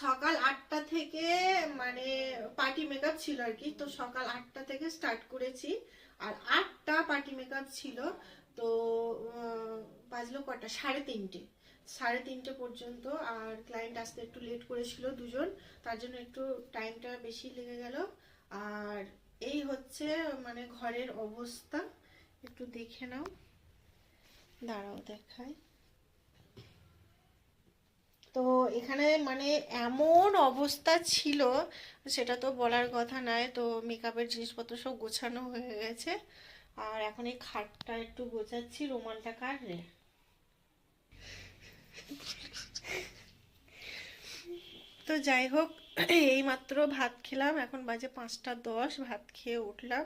সকাল আটটা থেকে মানে পার্টি মেকআপ ছিল আর কি, তো সকাল আটটা থেকে স্টার্ট করেছি। আর আটটা পার্টি মেকআপ ছিল, তো বাজলো কটা? সাড়ে তিনটে। সাড়ে তিনটে পর্যন্ত, আর ক্লায়েন্ট আসতে একটু লেট করেছিল দুজন, তার জন্য একটু টাইমটা বেশি লেগে গেল। আর এই হচ্ছে মানে ঘরের অবস্থা। একটু দেখে নাও। দাঁড়াও দেখায় তো এখানে মানে এমন অবস্থা ছিল সেটা তো বলার কথা নয়। তো মেকআপের জিনিসপত্র সব গোছানো হয়ে গেছে। আর এখন এই খাটটা একটু গোছাচ্ছি রুমালটা কার রে? তো যাই হোক এইমাত্র ভাত খেলাম এখন বাজে পাঁচটা দশ ভাত খেয়ে উঠলাম।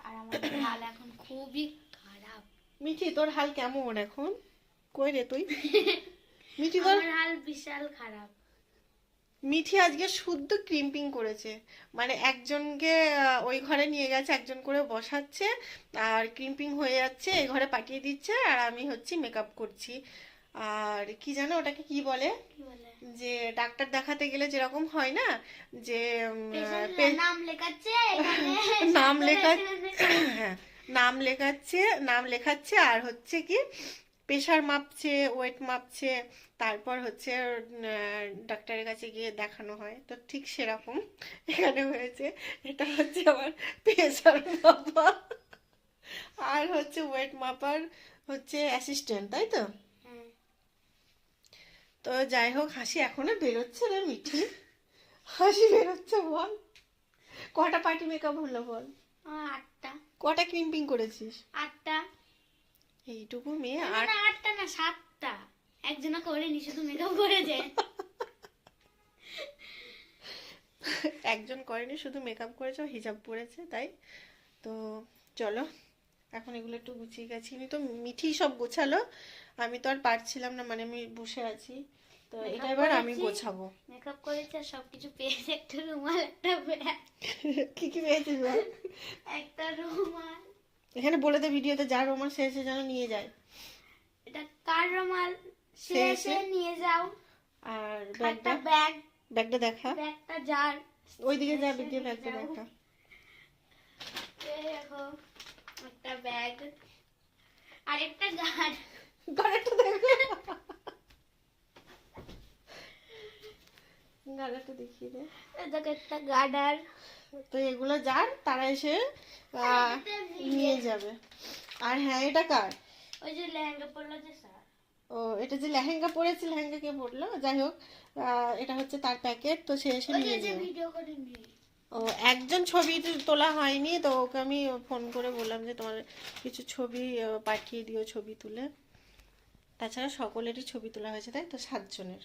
আর আমার হাল এখন খুবই খারাপ। মিঠি তোর হাল কেমন এখন? কই রে তুই? মিঠি তোর আমার হাল বিশাল খারাপ। মিঠি আজকে শুদ্ধ ক্রিম্পিং করেছে। মানে একজনকে ওই ঘরে নিয়ে গেছে একজন করে বসাচ্ছে আর ক্রিম্পিং হয়ে যাচ্ছে এই ঘরে পাঠিয়ে দিচ্ছে আর আমি হচ্ছে মেকআপ করছি। আর কি জানো ওটাকে কি বলে? যে ডাক্তার দেখাতে গেলে যেরকম হয় না যে নাম লেখাচ্ছে নাম লেখা হ্যাঁ নাম লেখাচ্ছে নাম লেখাচ্ছে আর হচ্ছে কি প্রেশার মাপছে ওয়েট মাপছে তারপর হচ্ছে ডাক্তারের কাছে গিয়ে দেখানো হয়। তো ঠিক সেরকম এখানে হয়েছে। এটা হচ্ছে আমার প্রেশার মাপা আর হচ্ছে ওয়েট মাপার হচ্ছে অ্যাসিস্ট্যান্ট তাই তো। তো যাই হোক হাসি এখনও বেরোচ্ছে না মিঠি। হাসি বেরোচ্ছে বল। কটা পার্টি মেকআপ হলো বল? আটটা। কটা ক্রিম্পিং করেছিস? আটটা। এইটুকু মেয়ে আর আটটা না সাতটা। একজনা করেনি শুধু মেকআপ করেছে একজন করেনি শুধু মেকআপ করেছে হিজাব পরেছে তাই? তো চলো এখন এগুলো একটু গুছিয়ে গেছি। আমি তো মিঠি সব গোছালো আমি তো আর পারছিলাম না মানে আমি বসে আছি। তো এটা এবার আমি গোছাবো। মেকআপ করেছে আর সবকিছু পেয়েছে একটা রুমাল একটা ব্যাগ। কি কি পেয়েছিস একটা রুমাল এখানে বলে দে ভিডিওতে যার রোমাল সে এসে যেন নিয়ে যায়। এটা কার রুমাল সে এসে নিয়ে যাও। আর একটা ব্যাগটা? ব্যাগ। ব্যাগটা দেখা। ব্যাগটা যার। ওইদিকে যা ভিডিও ব্যাগটা দেখা। এই দেখো একটা ব্যাগ। আর একটা গার্ড গাড়াটা দেখো গাড়াটা দেখিয়ে দে। দেখো একটা গার্ডার। তো এগুলো যার তারা এসে নিয়ে যাবে। আর হ্যাঁ এটা কার? ওই যে লেহেঙ্গা পরলো যে স্যার। ও এটা যে লেহেঙ্গা পরেছে লেহেঙ্গা কে পরলো? যাই হোক এটা হচ্ছে তার প্যাকেট তো সে এসে নিয়ে যাবে। ও একজন ছবি তোলা হয়নি তো ওকে আমি ফোন করে বললাম যে তোমার কিছু ছবি পাঠিয়ে দিও ছবি তুলে। তাছাড়া সকলেরই ছবি তোলা হয়েছে তাই তো? সাতজনের।